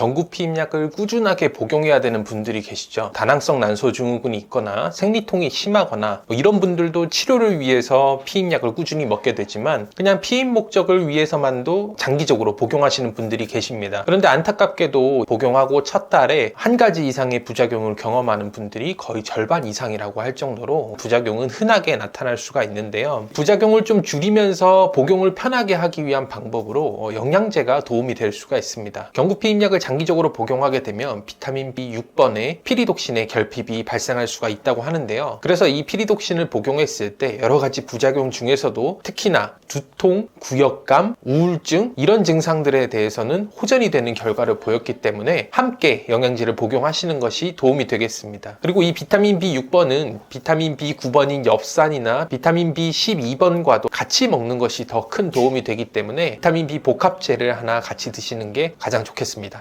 경구 피 임약을 꾸준하게 복용해야 되는 분들이 계시죠. 다낭성 난소 증후군이 있거나 생리통이 심하거나 뭐 이런 분들도 치료를 위해서 피임약을 꾸준히 먹게 되지만 그냥 피임 목적을 위해서만도 장기적으로 복용하시는 분들이 계십니다. 그런데 안타깝게도 복용하고 첫 달에 한 가지 이상의 부작용을 경험하는 분들이 거의 절반 이상이라고 할 정도로 부작용은 흔하게 나타날 수가 있는데요. 부작용을 좀 줄이면서 복용을 편하게 하기 위한 방법으로 어, 영양제가 도움이 될 수가 있습니다. 경구피임약을 장기적으로 복용하게 되면 비타민 B6번의 피리독신의 결핍이 발생할 수가 있다고 하는데요. 그래서 이 피리독신을 복용했을 때 여러 가지 부작용 중에서도 특히나 두통, 구역감, 우울증 이런 증상들에 대해서는 호전이 되는 결과를 보였기 때문에 함께 영양제를 복용하시는 것이 도움이 되겠습니다. 그리고 이 비타민 B6번은 비타민 B9번인 엽산이나 비타민 B12번과도 같이 먹는 것이 더 큰 도움이 되기 때문에 비타민 B 복합제를 하나 같이 드시는 게 가장 좋겠습니다.